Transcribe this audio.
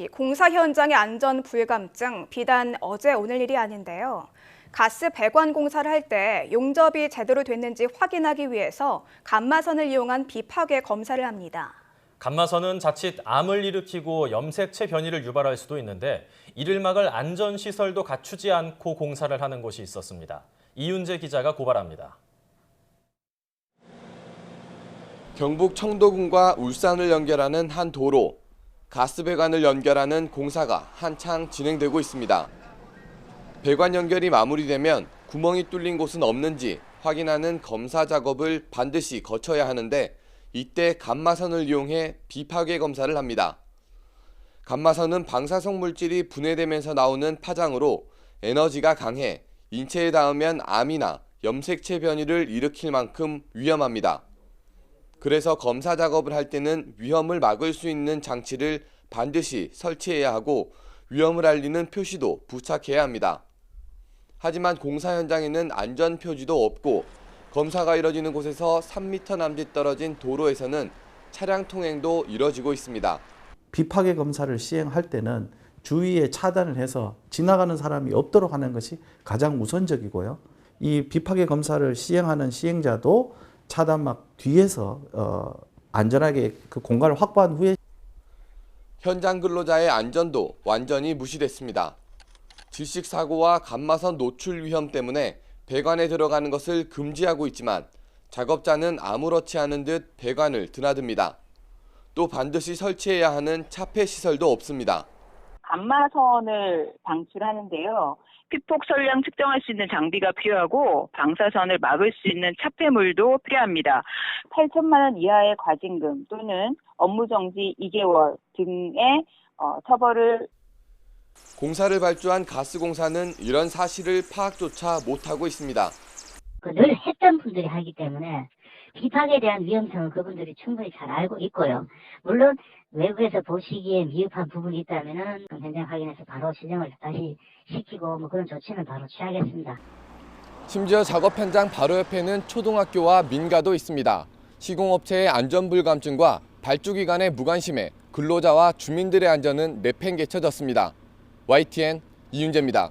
이 공사 현장의 안전 불감증 비단 어제 오늘 일이 아닌데요. 가스 배관 공사를 할 때 용접이 제대로 됐는지 확인하기 위해서 감마선을 이용한 비파괴 검사를 합니다. 감마선은 자칫 암을 일으키고 염색체 변이를 유발할 수도 있는데 이를 막을 안전시설도 갖추지 않고 공사를 하는 곳이 있었습니다. 이윤재 기자가 고발합니다. 경북 청도군과 울산을 연결하는 한 도로, 가스 배관을 연결하는 공사가 한창 진행되고 있습니다. 배관 연결이 마무리되면 구멍이 뚫린 곳은 없는지 확인하는 검사 작업을 반드시 거쳐야 하는데 이때 감마선을 이용해 비파괴 검사를 합니다. 감마선은 방사성 물질이 분해되면서 나오는 파장으로 에너지가 강해 인체에 닿으면 암이나 염색체 변이를 일으킬 만큼 위험합니다. 그래서 검사 작업을 할 때는 위험을 막을 수 있는 장치를 반드시 설치해야 하고 위험을 알리는 표시도 부착해야 합니다. 하지만 공사 현장에는 안전 표지도 없고 검사가 이뤄지는 곳에서 3m 남짓 떨어진 도로에서는 차량 통행도 이뤄지고 있습니다. 비파괴 검사를 시행할 때는 주위에 차단을 해서 지나가는 사람이 없도록 하는 것이 가장 우선적이고요. 이 비파괴 검사를 시행하는 시행자도 차단막 뒤에서 어, 안전하게 그 공간을 확보한 후에 현장 근로자의 안전도 완전히 무시됐습니다. 질식 사고와 감마선 노출 위험 때문에 배관에 들어가는 것을 금지하고 있지만 작업자는 아무렇지 않은 듯 배관을 드나듭니다. 또 반드시 설치해야 하는 차폐 시설도 없습니다. 감마선을 방출하는데요. 피폭 설량 측정할 수 있는 장비가 필요하고 방사선을 막을 수 있는 차폐물도 필요합니다. 8천만 원 이하의 과징금 또는 업무 정지 2개월 등의 어, 처벌을 공사를 발주한 가스공사는 이런 사실을 파악조차 못하고 있습니다. 그늘 했던 분들이 하기 때문에 비파괴에 대한 위험성을 그분들이 충분히 잘 알고 있고요. 물론 외부에서 보시기에 미흡한 부분이 있다면은 현장 확인해서 바로 시정을 다시 시키고 뭐 그런 조치는 바로 취하겠습니다. 심지어 작업 현장 바로 옆에는 초등학교와 민가도 있습니다. 시공업체의 안전불감증과 발주기관의 무관심에 근로자와 주민들의 안전은 내팽개쳐졌습니다. YTN 이윤재입니다.